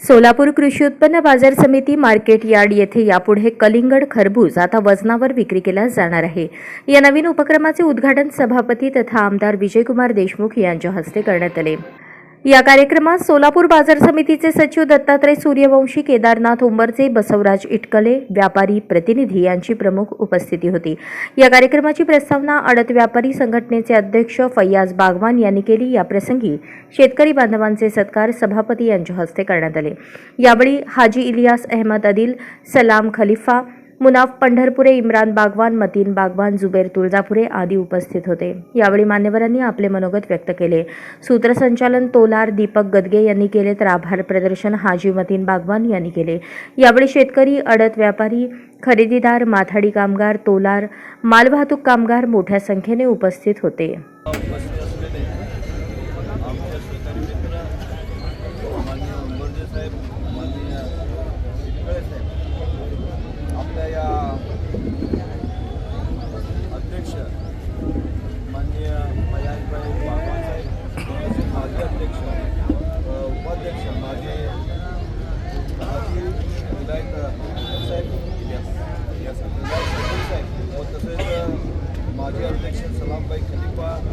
सोलापूर कृषी उत्पन्न बाजार समिती मार्केट यार्ड येथे यापुढे कलिंगड खरबूज आता वजनावर विक्री केला जाणार आहे. या नवीन उपक्रमाचे उद्घाटन सभापती तथा आमदार विजयकुमार देशमुख यांच्या हस्ते करण्यात आले. या कार्यक्रमात सोलापूर बाजार समितीचे सचिव दत्तात्रय सूर्यवंशी केदारनाथ उंबरचे बसवराज इटकले व्यापारी प्रतिनिधी यांची प्रमुख उपस्थिती होती. या कार्यक्रमाची प्रस्तावना अडत व्यापारी संघटनेचे अध्यक्ष फैयाज बागवान यांनी केली. या प्रसंगी शेतकरी बांधवांचे सत्कार सभापती यांच्या हस्ते करण्यात आले. यावेळी हाजी इलियास अहमद अदिल सलाम खलिफा मुनाफ पंढरपुरे इम्रान बागवान मतीन बागवान जुबेर तुळजापुरे आदी उपस्थित होते. यावेळी मान्यवरांनी आपले मनोगत व्यक्त केले. सूत्रसंचालन तोलार दीपक गदगे यांनी केले तर आभार प्रदर्शन हाजी मतीन बागवान यांनी केले. यावेळी शेतकरी अडत व्यापारी खरेदीदार माथाडी कामगार तोलार मालवाहतूक कामगार मोठ्या संख्येने उपस्थित होते. उपस्थित साहेब Deputy Air Khalifa.